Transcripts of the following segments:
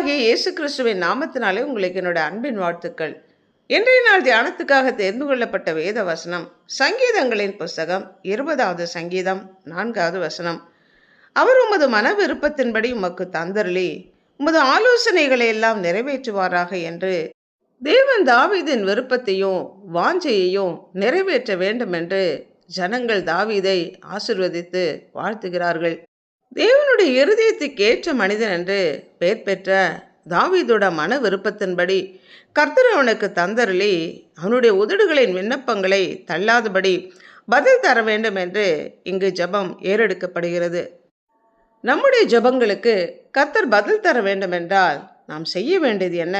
கர்த்தராகிய இயேசு கிறிஸ்துவின் நாமத்தினாலே உங்களுக்கு என்னோட அன்பின் வாழ்த்துக்கள். இன்றைய நாள் தியானத்துக்காக தேர்ந்து கொள்ளப்பட்ட வேத வசனம் சங்கீதங்களின் புஸ்தகம் இருபதாவது சங்கீதம் நான்காவது வசனம். அவர் உமது மன விருப்பத்தின்படி உமக்கு தந்தருளி உமது ஆலோசனைகளை எல்லாம் நிறைவேற்றுவாராக என்று தேவன் தாவீதின் விருப்பத்தையும் வாஞ்சையையும் நிறைவேற்ற வேண்டும் என்று ஜனங்கள் தாவீதை ஆசிர்வதித்து வாழ்த்துகிறார்கள். தேவனுடைய இருதயத்துக்கு ஏற்ற மனிதன் என்று பெயர் பெற்ற தாவீதோட மன விருப்பத்தின்படி கர்த்தர் அவனுக்கு தந்தருளி அவனுடைய உதடுகளின் விண்ணப்பங்களை தள்ளாதபடி பதில் தர வேண்டும் என்று இங்கு ஜெபம் ஏறெடுக்கப்படுகிறது. நம்முடைய ஜெபங்களுக்கு கர்த்தர் பதில் தர வேண்டும் என்றால் நாம் செய்ய வேண்டியது என்ன?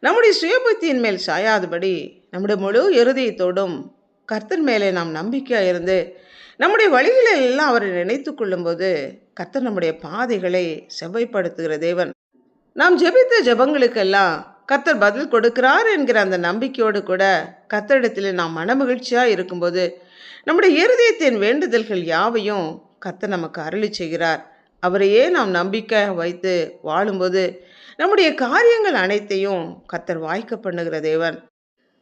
நம்முடைய சுயபுத்தியின் மேல் சாயாதபடி நம்முடைய முழு இருதயத்தோடும் கர்த்தர் மேலே நாம் நம்பிக்கையாக இருந்து நம்முடைய வழிகளில் எல்லாம் அவரை நினைத்து கொள்ளும்போது கத்தர் நம்முடைய பாதைகளை செவ்வைப்படுத்துகிற தேவன். நாம் ஜெபித்த ஜெபங்களுக்கெல்லாம் கத்தர் பதில் கொடுக்கிறார் என்கிற அந்த நம்பிக்கையோடு கூட கத்தரிடத்தில் நாம் மனமகிழ்ச்சியாக இருக்கும்போது நம்முடைய இருதயத்தின் வேண்டுதல்கள் யாவையும் கத்தர் நமக்கு அருளி செய்கிறார். அவரையே நாம் நம்பிக்கை வைத்து வாழும்போது நம்முடைய காரியங்கள் அனைத்தையும் கத்தர் வாய்க்க பண்ணுகிற தேவன்.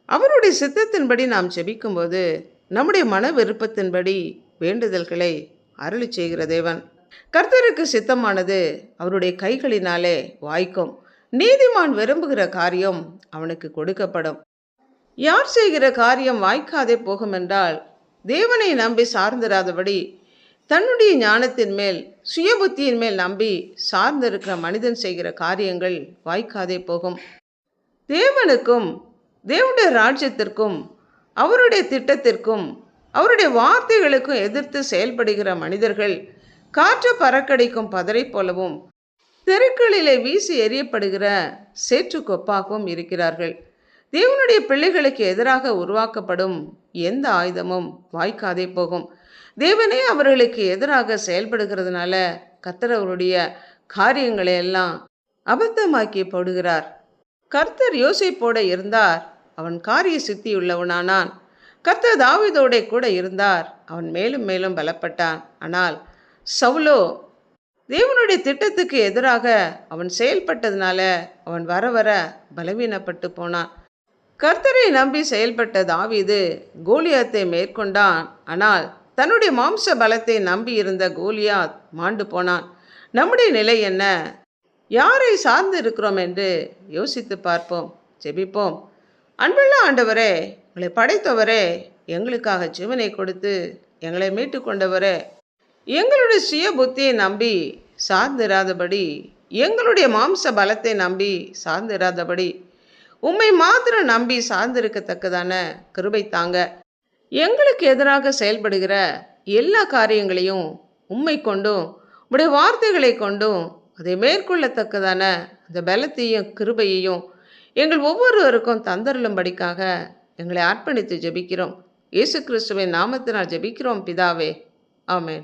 அவருடைய சித்தத்தின்படி நாம் ஜெபிக்கும்போது நம்முடைய மன விருப்பத்தின்படி வேண்டுதல்களை அருளி செய்கிற தேவன். கர்த்தருக்கு சித்தமானது அவருடைய கைகளினாலே வாய்க்கும். நீதிமான் விரும்புகிற காரியம் அவனுக்கு கொடுக்கப்படும். யார் செய்கிற காரியம் வாய்க்காதே போகும் என்றால் தேவனை நம்பி சார்ந்திராதபடி தன்னுடைய ஞானத்தின் மேல் சுயபுத்தியின் மேல் நம்பி சார்ந்திருக்கிற மனிதன் செய்கிற காரியங்கள் வாய்க்காதே போகும். தேவனுக்கும் தேவனுடைய ராஜ்யத்திற்கும் அவருடைய திட்டத்திற்கும் அவருடைய வார்த்தைகளுக்கும் எதிர்த்து செயல்படுகிற மனிதர்கள் காற்று பறக்கடிக்கும் பதரை போலவும் தெருக்களிலே வீசி எறியப்படுகிற சேற்று கொப்பாகவும் இருக்கிறார்கள். தேவனுடைய பிள்ளைகளுக்கு எதிராக உருவாக்கப்படும் எந்த ஆயுதமும் வாய்க்காதே போகும். தேவனே அவர்களுக்கு எதிராக செயல்படுகிறதுனால கர்த்தர் அவருடைய காரியங்களை எல்லாம் அபத்தமாக்கி போடுகிறார். கர்த்தர் யோசிப்போட இருந்தார். அவன் காரிய சித்தியுள்ளவனானான். கர்த்தர் தாவிதோடே கூட இருந்தார். அவன் மேலும் மேலும் பலப்பட்டான். ஆனால் சவுலோ தேவனுடைய திட்டத்துக்கு எதிராக அவன் செயல்பட்டதுனால அவன் வர வர பலவீனப்பட்டு போனான். கர்த்தரை நம்பி செயல்பட்ட தாவீது கோலியாத்தை மேற்கொண்டான். ஆனால் தன்னுடைய மாம்ச பலத்தை நம்பி இருந்த கோலியாத் மாண்டு போனான். நம்முடைய நிலை என்ன? யாரை சார்ந்து இருக்கிறோம் என்று யோசித்து பார்ப்போம் ஜெபிப்போம். அன்புள்ள ஆண்டவரே உங்களை படைத்தவரே எங்களுக்காக ஜீவனை கொடுத்து எங்களை மீட்டு கொண்டவரே எங்களுடைய சுய புத்தியை நம்பி சார்ந்திராதபடி எங்களுடைய மாம்ச பலத்தை நம்பி சார்ந்திராதபடி உம்மை மாத்திரம் நம்பி சார்ந்திருக்கத்தக்கதான கிருபை தாங்க. எங்களுக்கு எதிராக செயல்படுகிற எல்லா காரியங்களையும் உண்மை கொண்டும் உடைய வார்த்தைகளை கொண்டும் அதை மேற்கொள்ளத்தக்கதான அந்த பலத்தையும் கிருபையையும் எங்கள் ஒவ்வொருவருக்கும் தந்தருளும்படிக்காக எங்களை அர்ப்பணித்து ஜெபிக்கிறோம். இயேசு கிறிஸ்துவின் நாமத்தினால் ஜெபிக்கிறோம். பிதாவே ஆமேன்.